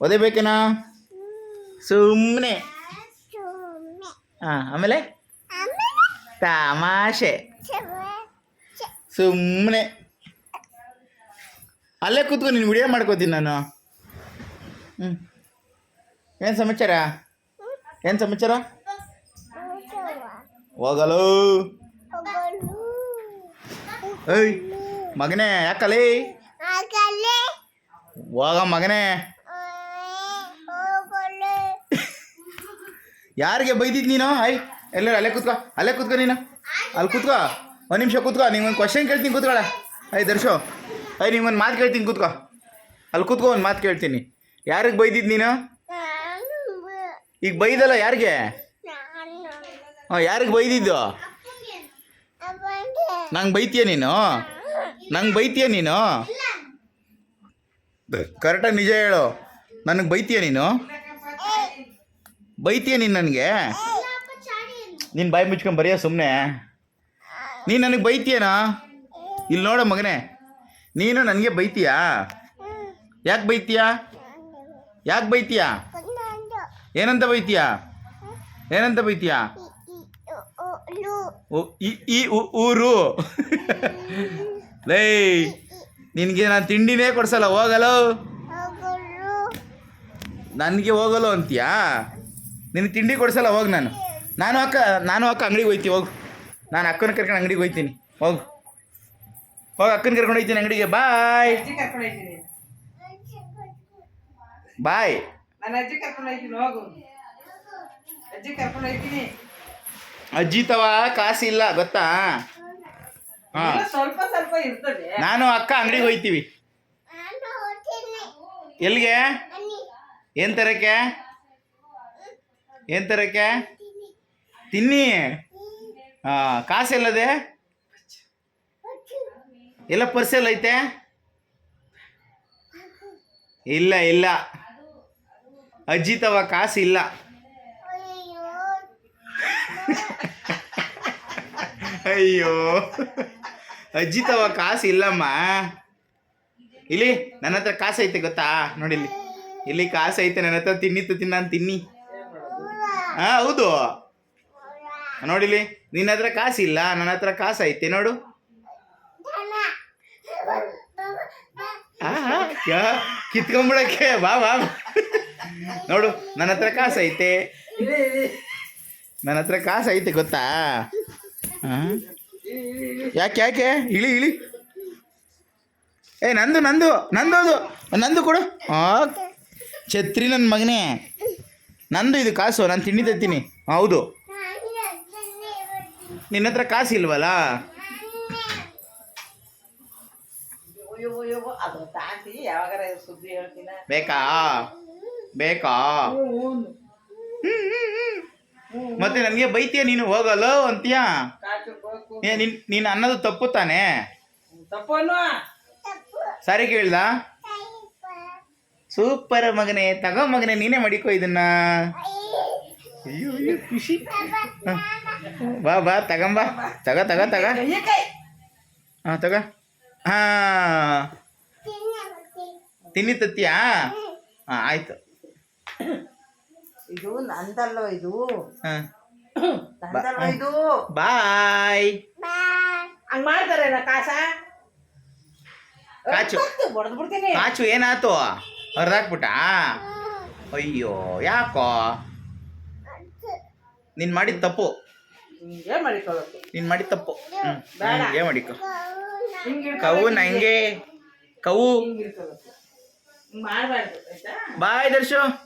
ಓದಬೇಕೇನಾ? ಸುಮ್ಮನೆ ಹಾಂ ಆಮೇಲೆ? ತಮಾಷೆ. ಸುಮ್ಮನೆ ಅಲ್ಲೇ ಕೂತ್ಕೊ ನೀನು ವಿಡಿಯೋ ಮಾಡ್ಕೋತೀನಿ ನಾನು. ಹ್ಞೂ ಏನು ಸಮಾಚಾರ? ಏನು ಸಮಾಚಾರ? ಹೋಗಲು. ಏಯ್ ಮಗನೇ ಯಾಕಲೇ? ಹೋಗ ಮಗನೇ. ಯಾರಿಗೆ ಬೈದಿದ್ದು ನೀನು? ಹಾಯ್ ಎಲ್ಲರೂ ಅಲ್ಲೇ ಕೂತ್ಕೋ ಅಲ್ಲೇ ಕೂತ್ಕೋ ನೀನು. ಅಲ್ಲಿ ಕೂತ್ಕೋ. ಒಂದು ನಿಮಿಷ ಕೂತ್ಕೋ ನಿಂಗೆ ಒಂದು ಕ್ವಶನ್ ಕೇಳ್ತೀನಿ ಕೂತ್ಕೊಳ ಐ ದರ್ಶೋ. ಐ ನಿಂಗೆ ಒಂದು ಮಾತು ಕೇಳ್ತೀನಿ ಕೂತ್ಕೋ. ಅಲ್ಲಿ ಕೂತ್ಕೋ ಒಂದು ಮಾತು ಕೇಳ್ತೀನಿ. ಯಾರಿಗೆ ಬೈದಿದ್ದು ನೀನು? ಈಗ ಬೈದಲ್ಲ ಯಾರಿಗೆ? ಹಾಂ ಯಾರಿಗೆ ಬೈದಿದ್ದು? ನಂಗೆ ಬೈತೀಯ ನೀನು? ನಂಗೆ ಬೈತೀಯ ನೀನು? ಕರೆಕ್ಟಾಗಿ ನಿಜ ಹೇಳು. ನನಗೆ ಬೈತೀಯ ನೀನು? ಬೈತೀಯ ನೀನು ನನಗೆ? ನೀನು ಬಾಯಿ ಮುಚ್ಕೊಂಡು ಬರೆಯೋ ಸುಮ್ಮನೆ ನೀನು ನನಗೆ ಬೈತೀಯನಾ? ಇಲ್ಲಿ ನೋಡ ಮಗನೇ. ನೀನು ನನಗೆ ಬೈತೀಯಾ? ಯಾಕೆ ಬೈತೀಯಾ? ಯಾಕೆ ಬೈತೀಯಾ? ಏನಂತ ಬೈತೀಯಾ? ಏನಂತ ಬೈತೀಯಾ? ಓ ಈ ಊರು. ಲೈ ನಿನಗೆ ನಾನು ತಿಂಡಿನೇ ಕೊಡ್ಸಲ್ಲ ಹೋಗಲು. ನನಗೆ ಹೋಗಲು ಅಂತೀಯಾ? ನಿನಗೆ ತಿಂಡಿ ಕೊಡಿಸಲ್ಲ ಹೋಗಿ ನಾನು. ನಾನು ಅಕ್ಕ ನಾನು ಅಕ್ಕ ಅಂಗಡಿಗೆ ಹೋಯ್ತಿ ಹೋಗು. ನಾನು ಅಕ್ಕನ ಕರ್ಕೊಂಡು ಅಂಗಡಿಗೆ ಹೋಯ್ತೀನಿ ಹೋಗು. ಹೋಗಿ ಅಕ್ಕನ ಕರ್ಕೊಂಡು ಹೋಯ್ತೀನಿ ಅಂಗಡಿಗೆ ಬಾಯ್. ಅಜ್ಜಿ ಕರ್ಕೊಂಡು ಹೋಗ್ತೀನಿ ಬಾಯ್. ಅಜ್ಜಿ ತವ ಕಾಸಿಲ್ಲ ಗೊತ್ತಾ? ಹಾಂ. ಸ್ವಲ್ಪ ಸ್ವಲ್ಪ ಇರ್ತದೆ. ನಾನು ಅಕ್ಕ ಅಂಗಡಿಗೆ ಹೋಯ್ತೀವಿ. ಎಲ್ಲಿಗೆ? ಏನು ತರಕ್ಕೆ? ಏನು ತರಕ್ಕೆ? ತಿನ್ನಿ. ಹಾಂ, ಕಾಸೆಲ್ಲದೆ? ಎಲ್ಲ ಪರ್ಸೆಲ್ಲ ಐತೆ? ಇಲ್ಲ ಇಲ್ಲ. ಅಜ್ಜಿ ತವ ಕಾಸು ಇಲ್ಲ ಅಯ್ಯೋ. ಅಜ್ಜಿ ತವ ಕಾಸು ಇಲ್ಲಮ್ಮ ಇಲ್ಲಿ ನನ್ನ ಹತ್ರ ಕಾಸು ಐತೆ ಗೊತ್ತಾ? ನೋಡಿಲ್ಲಿ. ಇಲ್ಲಿ ಕಾಸು ಐತೆ ನನ್ನ ಹತ್ರ ತಿನ್ನಿತ್ತು, ತಿನ್ನ ತಿನ್ನಿ. ಹಾ ಹೌದು. ನೋಡಿಲಿ, ನಿನ್ನ ಹತ್ರ ಕಾಸಿಲ್ಲ, ನನ್ನ ಹತ್ರ ಕಾಸು ಐತೆ ನೋಡು ಕಿತ್ಕೊಂಬಿಡಕ್ಕೆ, ಬಾ ಬಾ. ನೋಡು, ನನ್ನ ಹತ್ರ ಕಾಸು ಐತೆ ನನ್ನ ಹತ್ರ ಕಾಸು ಐತೆ ಗೊತ್ತಾ? ಹಾ? ಯಾಕೆ ಯಾಕೆ? ಇಳಿ ಇಳಿ. ಏ, ನಂದು ನಂದು ನಂದು ಅದು ನಂದು ಕೊಡು. ಆ, ಛತ್ರಿ ನನ್ನ ಮಗನೇ. ನಂದು ಇದು ಕಾಸು ನಾನು ತಿಂಡಿ ತತ್ತೀನಿ ಹೌದು. ನಿನ್ನ ಹತ್ರ ಕಾಸು ಇಲ್ವಲ್ಲ? ಬೇಕಾ? ಬೇಕಾ? ಮತ್ತೆ ನನಗೆ ಬೈತೀಯ ನೀನು? ಹೋಗಲ್ಲ ಅಂತೀಯ? ನೀ ನಿನ್ನ ಏ ನಿನ್ ನೀನು ಅನ್ನೋದು ತಪ್ಪು ತಾನೇ? ಸಾರಿ ಕೇಳ್ದ? ಸೂಪರ್ ಮಗನೇ ತಗೋ ಮಗನೇ ನೀನೇ ಮಡಿಕೋ ಇದನ್ನ. ಅಯ್ಯೋ ಅಯ್ಯೋ ಖುಷಿ. ಬಾ ಬಾ ತಗೊಂಬಾ. ತಗ ತಗ ತಗ. ಹಾಂ ತಗ. ಹಾ. ತಿನ್ನಿ ತತ್ತೀಯಾ ಹಾಂ ಆಯ್ತು. ಇದು ನಂದಲ್ಲ ಇದು? ಹಾಂ. ಇದು? ಬಾಯ್. ಹಂಗ್ ಮಾಡ್ತಾರೆ ಕಾಸ? ಕಾಚು. ಕಾಚು ಏನಾಯ್ತು ಹರಿದಾಕ್ಬಿಟ್ಟ ಅಯ್ಯೋ ಯಾಕೋ? ನೀನು ಮಾಡಿದ ತಪ್ಪು. ಹಿಂಗೆ ಮಾಡಿಕೊಳ್ಳೋದು ನೀನು ಮಾಡಿದ ತಪ್ಪು. ಹ್ಞೂ. ಹಿಂಗೆ ಮಾಡಿಕೊ. ಹಿಂಗೆ ಕವು ನಂಗೆ. ಕವು ಹಿಂಗೆ ಇಟ್ಕೊಳ್ಳೋದು ಹಿಂಗ್ ಆಯ್ತಾ? ಬಾಯ್ ದರ್ಶು.